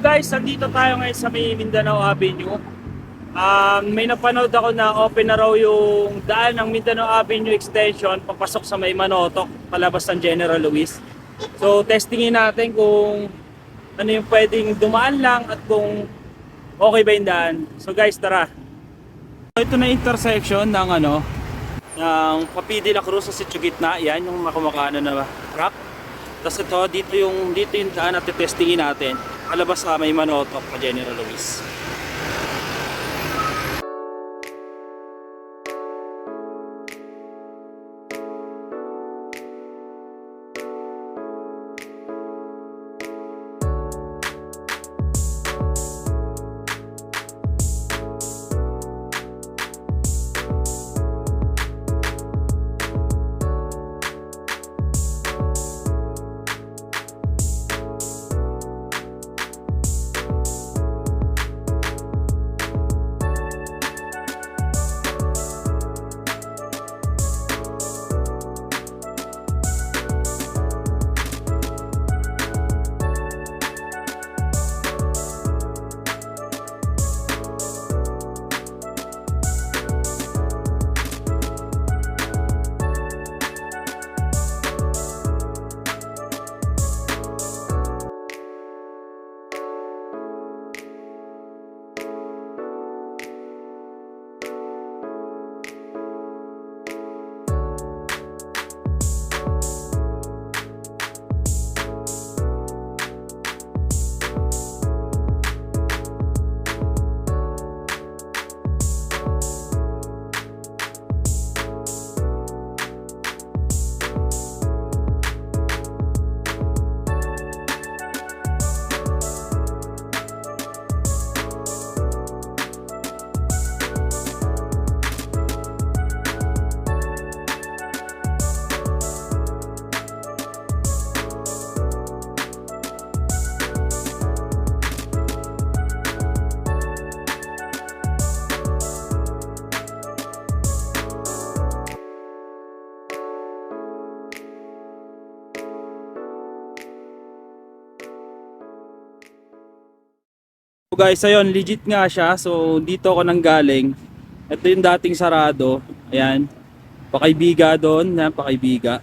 guys, andito tayo ngayon sa may Mindanao Avenue. Um, may napanood ako na open na raw yung daan ng Mindanao Avenue Extension papasok sa may Manotok, palabas ng General Luis. So testingin natin kung ano yung pwedeng dumaan lang at kung okay ba yung daan. So guys, tara. So, ito na intersection ng ano, ng Papi la Cruz sa sitio gitna. Yan, yung makamakano na rock. Tapos ito, dito yung, dito yung daan at testingin natin. Palabas sa may Manotok pa General Luis. Guys, ayun, legit nga siya. So dito ako nang galing. Ito yung dating sarado. Ayan. Pakaibiga doon. Ayan, pakaibiga.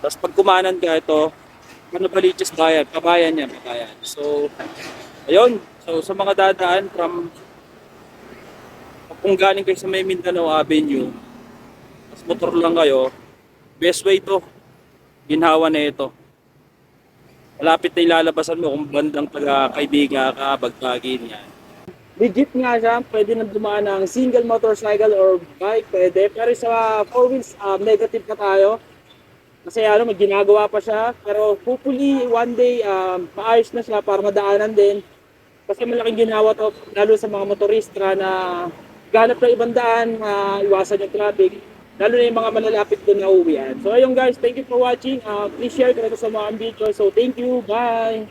Tapos pag kumanan ka ito, Manubaliches bayan, kabayan niya, kabayan. So, ayun. So sa mga dadaan from kung galing kayo sa may Mindanao Avenue, tapos motor lang kayo, best way to. Ginhawa na ito malapit na ilalabasan mo kung bandang taga kaibiga ka, bagtagin yan. Legit nga siya, pwede na dumaan ng single motorcycle or bike, pwede. Pero sa four wheels, um, negative na tayo. Kasi ano, may ginagawa pa siya. Pero hopefully, one day, um, maayos na siya para madaanan din. Kasi malaking ginawa to, lalo sa mga motorista na ganap ng ibang daan, uh, iwasan yung traffic. Lalo na yung mga malalapit doon na uwian. So ayun guys, thank you for watching. Uh, please share ko na sa mga video. So thank you. Bye!